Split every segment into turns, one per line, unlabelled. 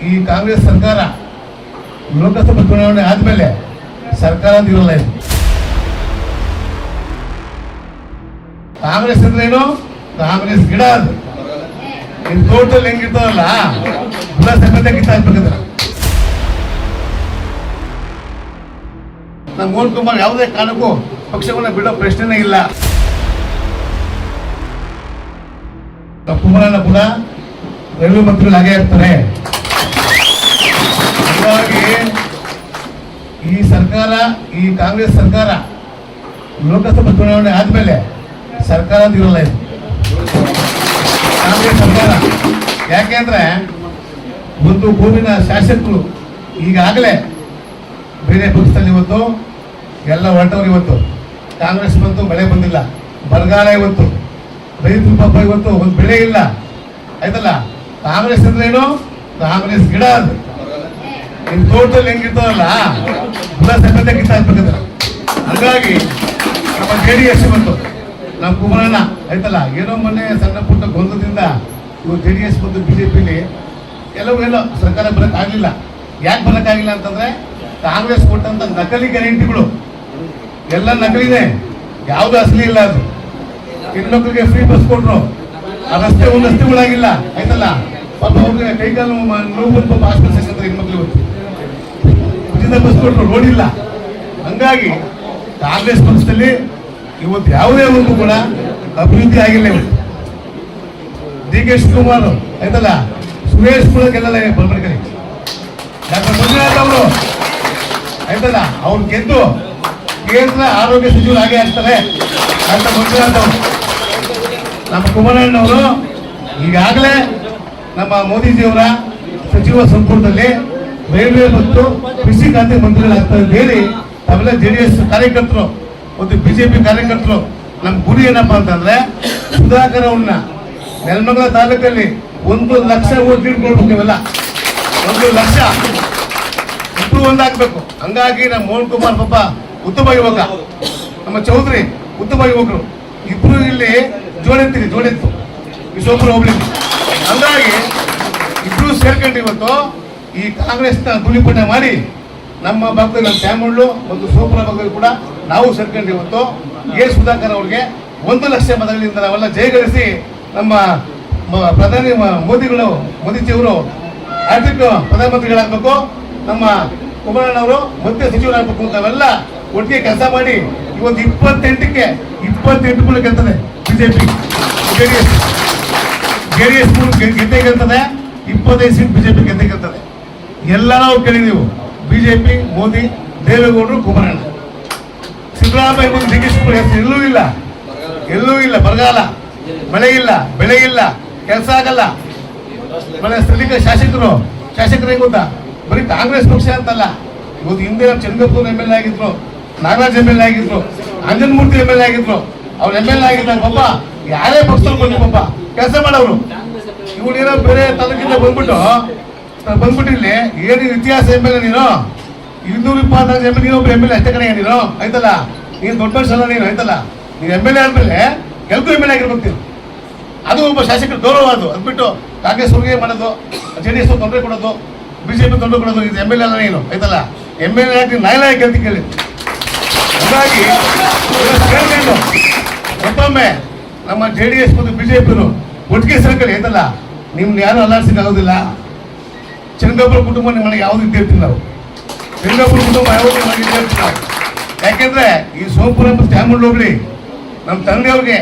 ಈ ಕಾಂಗ್ರೆಸ್ ಸರ್ಕಾರ ಲೋಕಸಭಾ ಚುನಾವಣೆ ಆದ್ಮೇಲೆ ಸರ್ಕಾರ ಅಂತ ಇರಲ್ಲ ಇದು. ಕಾಂಗ್ರೆಸ್ ಅಂದ್ರೆ ಏನು? ಕಾಂಗ್ರೆಸ್ ಗಿಡ ಅದು. ನಿಮ್ ತೋಟದಲ್ಲಿ ಕಿತ್ತಾಕ್ಬೇಕಂದ್ರೆ ನಮ್ಮ ಮೋಹನ್ ಕುಮಾರ್ ಯಾವುದೇ ಕಾರಣಕ್ಕೂ ಪಕ್ಷವನ್ನ ಬಿಡೋ ಪ್ರಶ್ನೆನೇ ಇಲ್ಲ. ಕುಮಾರಣ್ಣ ಕೂಡ ರೈಲ್ವೆ ಮಂತ್ರಿಗಳು ಹಾಗೆ ಇರ್ತಾರೆ ಹಾಗಾಗಿ ಈ ಸರ್ಕಾರ, ಈ ಕಾಂಗ್ರೆಸ್ ಸರ್ಕಾರ ಲೋಕಸಭಾ ಚುನಾವಣೆ ಆದ್ಮೇಲೆ ಸರ್ಕಾರ ಇರಲ್ಲ ಇದು. ಕಾಂಗ್ರೆಸ್ ಸರ್ಕಾರ. ಯಾಕೆಂದ್ರೆ ಒಂದು ಭೂಮಿನ ಶಾಸಕರು ಈಗಾಗಲೇ ಬೇರೆ ಪಕ್ಷದಲ್ಲಿ ಇವತ್ತು, ಎಲ್ಲ ಹೊರಟವ್ರು ಇವತ್ತು. ಕಾಂಗ್ರೆಸ್ ಬಂತು, ಮಳೆ ಬಂದಿಲ್ಲ. ಬರಗಾಲ ಇವತ್ತು. ರೈತರು ಪಾಪ ಇವತ್ತು ಒಂದು ಬೆಳೆ ಇಲ್ಲ. ಆಯ್ತಲ್ಲ? ಕಾಂಗ್ರೆಸ್ ಅಂದ್ರೆ ಏನು ಕಾಂಗ್ರೆಸ್ ಗಿಡ ಅದು. ನಿಮ್ ತೋಟದಲ್ಲಿ ಸಮೇತ ಕಿತ್ತಾಕ್ಬೇಕಂದ್ರೆ ಹಾಗಾಗಿ ನಮ್ಮ ಜೆ ಡಿ ಎಸ್ ಬಂತು ನಮ್ಮ ಕುಮಾರಣ್ಣ, ಆಯ್ತಲ್ಲ, ಏನೋ ಮೊನ್ನೆ ಸಣ್ಣ ಪುಟ್ಟ ಗೊಂದದಿಂದ ಇವು ಜೆ ಡಿ ಎಸ್ ಬಂದು ಪಿಲಿ ಎಲ್ಲವೂ ಎಲ್ಲೋ ಸರ್ಕಾರ ಬರೋಕ್ಕಾಗಲಿಲ್ಲ ಯಾಕೆ ಬರೋಕ್ಕಾಗಿಲ್ಲ ಅಂತಂದ್ರೆ ಕಾಂಗ್ರೆಸ್ ಕೊಟ್ಟಂತ ನಕಲಿ ಗ್ಯಾರಂಟಿಗಳು. ಎಲ್ಲ ನಕಲಿದೆ ಯಾವುದು ಅಸಲಿ ಇಲ್ಲ ಅದು. ಹೆಣ್ಮಕ್ಳಿಗೆ ಫ್ರೀ ಬಸ್ ಕೊಟ್ರು. ಆ ರಸ್ತೆ ಒಂದು ರಸ್ತೆಗಳಾಗಿಲ್ಲ. ಆಯ್ತಲ್ಲ? ಪಾಪ ಅವ್ರಿಗೆ ಕೈಕಾಲು ನೋವು ಬಂದು ಹೆಣ್ಮಕ್ಳು ಉಚಿತ ನೋಡಿಲ್ಲ. ಹಾಗಾಗಿ ಕಾಂಗ್ರೆಸ್ ಪಕ್ಷದಲ್ಲಿ ಇವತ್ತು ಯಾವುದೇ ಒಂದು ಕೂಡ ಅಭಿವೃದ್ಧಿ ಆಗಿಲ್ಲ ಇವತ್ತು. ಡಿ ಕೆ ಶಿವಕುಮಾರ್ ಆಯ್ತಲ್ಲ? ಸುರೇಶ್ ಕೂಡ ಗೆಲ್ಲಲ್ಲ ಡಾಕ್ಟರ್ ಮಂಜುನಾಥ್ ಅವರು. ಆಯ್ತಲ್ಲ? ಅವ್ರು ಗೆದ್ದು ಕೇಂದ್ರ ಆರೋಗ್ಯ ಸಚಿವರು ಹಾಗೆ ಆಗ್ತಾರೆ. ಡಾಕ್ಟರ್ ಮಂಜುನಾಥ್ ಅವರು. ನಮ್ಮ ಕುಮಾರಣ್ಣವರು ಈಗಾಗಲೇ ನಮ್ಮ ಮೋದಿಜಿಯವರ ಸಚಿವ ಸಂಪುಟದಲ್ಲಿ ರೈಲ್ವೆ ಮತ್ತು ಕೃಷಿ ಖಾತೆ ಮಂತ್ರಿಗಳಾಗ್ತಾರೆ ಹೇಳಿ ಆಮೇಲೆ ಜೆ ಡಿ ಎಸ್ ಕಾರ್ಯಕರ್ತರು, ಮತ್ತು ಬಿಜೆಪಿ ಕಾರ್ಯಕರ್ತರು ನಮ್ಮ ಗುರಿ ಏನಪ್ಪಾ ಅಂತಂದ್ರೆ, ಸುಧಾಕರ್ ಅವ್ರನ್ನ ನೆಲಮಂಗಲ ತಾಲೂಕಲ್ಲಿ ಒಂದು ಲಕ್ಷ ಓಟ್ ಇಟ್ಕೊಳ್ಬೇಕು ನೀವೆಲ್ಲ. ಒಂದು ಲಕ್ಷ. ಇಬ್ರು ಒಂದಾಗ್ಬೇಕು ಹಂಗಾಗಿ ನಮ್ಮ ಮೋಹನ್ ಕುಮಾರ್ ಪಾಪ ಉತ್ತಮ ಯುವಕ. ನಮ್ಮ ಚೌಧರಿ ಉತ್ತಮ ಯುವಕರು. ಇಬ್ರು ಇಲ್ಲಿ ಜೋಡೆತ್ತಿರಿ, ಜೋಡೆತ್ತು. ಸೋಮರು ಹೋಗ್ಲಿ. ಹಂಗಾಗಿ ಇಬ್ರು ಸೇರ್ಕೊಂಡು ಇವತ್ತು ಈ ಕಾಂಗ್ರೆಸ್ನ ಧೂಳಿಪಟ ಮಾಡಿ ನಮ್ಮ ಭಾಗದಲ್ಲಿ ನಮ್ಮ ಮತ್ತು ಸೋಪುರ ಭಾಗದಲ್ಲಿ ಕೂಡ ನಾವು ಸೇರ್ಕೊಂಡು ಇವತ್ತು ಎ ಸುಧಾಕರ್ ಅವ್ರಿಗೆ ಒಂದು ಲಕ್ಷ ಮತಗಳಿಂದ ನಾವೆಲ್ಲ ಜಯಗಳಿಸಿ ನಮ್ಮ ಪ್ರಧಾನಿ ಮೋದಿಗಳು, ಮೋದಿಜಿಯವರು ಆರ್ಥಿಕ ಪ್ರಧಾನಮಂತ್ರಿಗಳಾಗಬೇಕು. ನಮ್ಮ ಕುಮಾರಣ್ಣವರು ಮತ್ತೆ ಸಚಿವರಾಗಬೇಕು ನಾವೆಲ್ಲ ಒಟ್ಟಿಗೆ ಕೆಲಸ ಮಾಡಿ ಇವತ್ತು ಇಪ್ಪತ್ತೆಂಟಕ್ಕೆ, ಇಪ್ಪತ್ತೆಂಟು ಮೂಲಕ ಗೆಲ್ತದೆ ಬಿಜೆಪಿ. ಜೆಡಿಎಸ್ ಜೆಡಿಎಸ್ ಗೆದ್ದೆ ಗೆಲ್ತದೆ. ಇಪ್ಪತ್ತೈದು ಸೀಟ್ ಬಿಜೆಪಿ ಗೆದ್ದೆ ಗೆಲ್ತದೆ. ಎಲ್ಲ ನಾವು ಕೇಳಿದೀವಿ ಬಿಜೆಪಿ, ಮೋದಿ, ದೇವೇಗೌಡರು, ಕುಮಾರಣ್ಣ. ಸಿದ್ದರಾಮಯ್ಯ ಮುಂದೆ ಶಿವಕುಮಾರ್ ಹೆಸರು ಎಲ್ಲೂ ಇಲ್ಲ. ಎಲ್ಲೂ ಇಲ್ಲ. ಬರಗಾಲ. ಮಳೆ ಇಲ್ಲ. ಬೆಳೆ ಇಲ್ಲ. ಕೆಲಸ ಆಗಲ್ಲ. ಮಳೆ ಸ್ಥಳೀಯ ಶಾಸಕರು. ಶಾಸಕರು ಗೊತ್ತಾ? ಬರೀ ಕಾಂಗ್ರೆಸ್ ಪಕ್ಷ ಅಂತಲ್ಲ. ಇವತ್ತು ಹಿಂದೆ ಚಂದ್ರಪುರ ಎಂ ಎಲ್ ಆಗಿದ್ರು, ನಾಗರಾಜ್ ಎಂ ಎಲ್ ಆಗಿದ್ರು, ಅಂಜನ್ಮೂರ್ತಿ ಎಂ ಎಲ್ ಆಗಿದ್ರು. ಅವ್ರು ಎಂ ಎಲ್ ಎ ಪಪ್ಪ ಪಾಪ, ಯಾರೇ ಪಕ್ಷದಲ್ಲಿ ಬಂದ್ರು ಪಾಪ. ಕೆಲಸ ಮಾಡೋರು ಇವ್ರು ಏನೋ ಬೇರೆ ತಾಲೂಕಿಂದ ಬಂದ್ಬಿಟ್ಟು ಬಂದ್ಬಿಟ್ಟು ಇಲ್ಲಿ ಏನು ಇತಿಹಾಸ ಎಂ ಎಲ್ ಎ ನೀನು? ಇನ್ನೂರ ಇಪ್ಪತ್ತೈದು ಎಂ ಎಲ್ ನೀನು ಒಬ್ಬ ಎಂ ಎಲ್ ಎ ಅಷ್ಟೇ ಕಡೆ ನೀನು. ಆಯ್ತಲ್ಲ? ನೀನು ದೊಡ್ಡ ಮನುಷ್ಯಲ್ಲ ನೀನು, ಆಯ್ತಲ್ಲ? ನೀನು ಎಂ ಎಲ್ ಎ ಆದ್ಮೇಲೆ ಎಲ್ಲರೂ ಎಂ ಎಲ್ ಎ ಅದು ಒಬ್ಬ ಶಾಸಕರ ಗೌರವ ಅದು. ಅದು ಬಿಟ್ಟು ಕಾಂಗ್ರೆಸ್ ಅವ್ರಿಗೆ ಮಾಡೋದು, ಜೆ ಡಿ ಎಸ್ ತೊಂದರೆ ಕೊಡೋದು, ಬಿಜೆಪಿ ತೊಂದರೆ ಕೊಡೋದು, ಇದು ಎಂ ಎಲ್ ಎ ನೀನು, ಆಯ್ತಲ್ಲ? ಎಂ ಎಲ್ ಎ ಆಗಿ ಅಂತ ಕೇಳಿ. ಹಾಗಾಗಿ ಮತ್ತೊಮ್ಮೆ ನಮ್ಮ ಜೆ ಡಿ ಎಸ್ ಮತ್ತು ಬಿಜೆಪಿರು ಒಟ್ಟಿಗೆ ಸರ್ಕಲ್ ಆಯ್ತಲ್ಲ? ನಿಮ್ನ ಯಾರು ಅಲ್ಲಾಡ್ಸಿಕ್ ಆಗೋದಿಲ್ಲ. ಚಂದ್ರಗೊಬ್ಬರ ಕುಟುಂಬ ನನಗೆ ಯಾವುದು ಯಾವ್ದು ಇದ್ದೇ ಇರ್ತೀವಿ ನಾವು ಚಂದ್ರಗೊಬ್ಬರ ಕುಟುಂಬ ಯಾವುದು ನಿಮಗೆ ಇದ್ದಿರ್ತೀನಿ ಇದ್ದೇ ನಾವು ಯಾಕೆಂದ್ರೆ ಈ ಸೋಮಪುರ ನಮ್ಮ ಚಾಮುಂಡಿ ಹೋಗ್ಲಿ ನಮ್ಮ ತಂದೆಯವ್ರಿಗೆ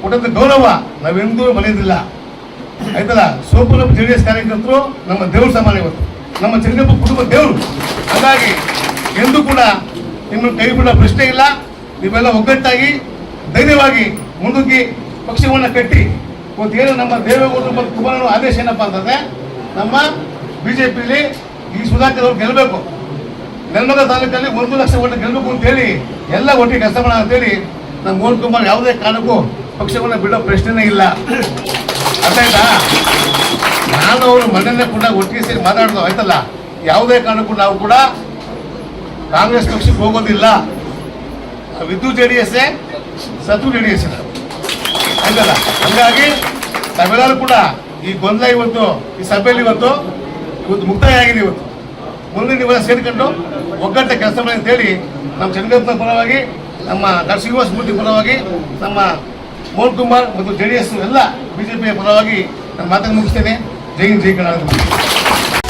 ಕೊಟ್ಟಂತ ಗೌರವ ನಾವೆಂದೂ ಮರೆಯೋದಿಲ್ಲ ಆಯ್ತಲ್ಲ? ಸೋಮಪುರ ಜೆ ಡಿ ಎಸ್ ಕಾರ್ಯಕರ್ತರು ನಮ್ಮ ದೇವ್ರ ಸಮಾನ ಇವತ್ತು. ನಮ್ಮ ಚಂದ್ರಪ್ಪ ಕುಟುಂಬ ದೇವರು. ಹಾಗಾಗಿ ಎಂದೂ ಕೂಡ ನಿಮ್ಮನ್ನು ಕೈ ಬಿಡೋ ಪ್ರಶ್ನೆ ಇಲ್ಲ. ನೀವೆಲ್ಲ ಒಗ್ಗಟ್ಟಾಗಿ, ಧೈರ್ಯವಾಗಿ ಮುಂದಕ್ಕೆ ಪಕ್ಷವನ್ನು ಕಟ್ಟಿ, ಇವತ್ತೇನು ನಮ್ಮ ದೇವೇಗೌಡರು ಮತ್ತು ಕುಮಾರನ ಆದೇಶ ಏನಪ್ಪ ಅಂತಂದರೆ, ನಮ್ಮ ಬಿಜೆಪಿಲಿ ಈ ಸುಧಾಕರ್ ಅವ್ರು ಗೆಲ್ಲಬೇಕು ನೆಲಮಂಗಲ ತಾಲೂಕಲ್ಲಿ ಒಂದು ಲಕ್ಷ ಓಟ್ ಗೆಲ್ಲಬೇಕು ಅಂತ ಹೇಳಿ ಎಲ್ಲ ಒಟ್ಟಿಗೆ ಕೆಲಸ ಮಾಡೋಣ ಅಂತೇಳಿ ನಮ್ಮ ಮೋಹನ್ ಕುಮಾರ್ ಯಾವುದೇ ಕಾರಣಕ್ಕೂ ಪಕ್ಷವನ್ನು ಬಿಡೋ ಪ್ರಶ್ನೆನೇ ಇಲ್ಲ. ಅರ್ಥ ಆಯ್ತಾ? ನಾನು ಅವರು ಮನೆಯಲ್ಲೇ ಕೂಡ ಒಟ್ಟಿಗೆ ಸೇರಿ ಮಾತಾಡೋದು ಆಯ್ತಲ್ಲ. ಯಾವುದೇ ಕಾರಣಕ್ಕೂ ನಾವು ಕೂಡ ಕಾಂಗ್ರೆಸ್ ಪಕ್ಷಕ್ಕೆ ಹೋಗೋದಿಲ್ಲ. ವಿದ್ದು ಜೆ ಡಿ ಎಸ್ ಸತ್ತು ಜೆ ಡಿ ಎಸ್ ಆಯ್ತಲ್ಲ? ಹಂಗಾಗಿ ತಮಿಳಾರು ಕೂಡ ಈ ಗೊಂದಲ ಇವತ್ತು, ಈ ಸಭೆಯಲ್ಲಿ ಇವತ್ತು ಇವತ್ತು ಮುಕ್ತಾಯ ಆಗಿದೆ ಇವತ್ತು. ಮುಂದಿನ ದಿವಸ ಸೇರಿಕೊಂಡು ಒಗ್ಗಟ್ಟ ಕೆಲಸ ಮಾಡಿ ಅಂತೇಳಿ ನಮ್ಮ ಚಂದ್ರಪ್ಪ ಪರವಾಗಿ, ನಮ್ಮ ನರಸಿಂಹ ಮೂರ್ತಿ ಪರವಾಗಿ, ನಮ್ಮ ಮೋಹನ್ ಕುಮಾರ್ ಮತ್ತು ಜೆ ಡಿ ಎಸ್ ಎಲ್ಲ ಬಿಜೆಪಿಯ ಪರವಾಗಿ ನಾನು ಮಾತನ್ನು ಮುಗಿಸ್ತೇನೆ. ಜೈ ಹಿಂದ್, ಜೈ ಕರ್ನಾಟಕ